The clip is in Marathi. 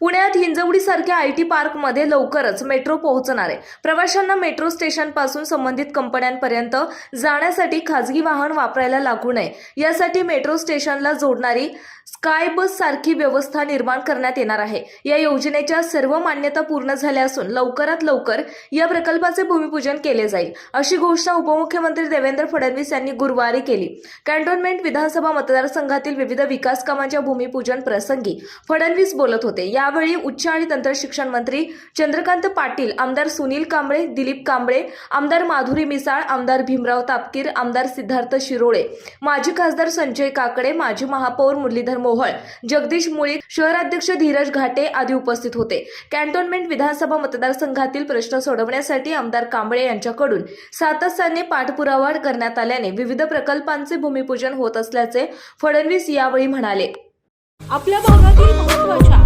पुण्यात हिंजवडीसारख्या आय टी पार्कमध्ये लवकरच मेट्रो पोहोचणार आहे. प्रवाशांना मेट्रो स्टेशनपासून संबंधित कंपन्यांपर्यंत जाण्यासाठी खाजगी वाहन वापरायला लागू नये. यासाठी मेट्रो स्टेशनला जोडणारी स्काय बस सारखी व्यवस्था निर्माण करण्यात येणार आहे. या योजनेच्या सर्व मान्यता पूर्ण झाल्या असून लवकरात लवकर या प्रकल्पाचे भूमिपूजन केले जाईल अशी घोषणा उपमुख्यमंत्री देवेंद्र फडणवीस यांनी गुरुवारी केली. कॅन्टोन्मेंट विधानसभा मतदारसंघातील विविध विकास कामांच्या भूमिपूजन प्रसंगी फडणवीस बोलत होते. या यावेळी उच्च आणि तंत्रशिक्षण मंत्री चंद्रकांत पाटील आमदार सुनील कांबळे दिलीप कांबळे आमदार माधुरी मिसाळ आमदार भीमराव तापकीर आमदार सिद्धार्थ शिरोळे माजी खासदार संजय काकडे माजी महापौर मुरलीधर मोहोळ जगदीश मुळीक शहराध्यक्ष धीरज घाटे आदी उपस्थित होते. कॅन्टोन्मेंट विधानसभा मतदारसंघातील प्रश्न सोडवण्यासाठी आमदार कांबळे यांच्याकडून सातत्याने पाठपुरावा करण्यात आल्याने विविध प्रकल्पांचे भूमिपूजन होत असल्याचे फडणवीस यावेळी म्हणाले. आपल्या भागातील महत्त्वाच्या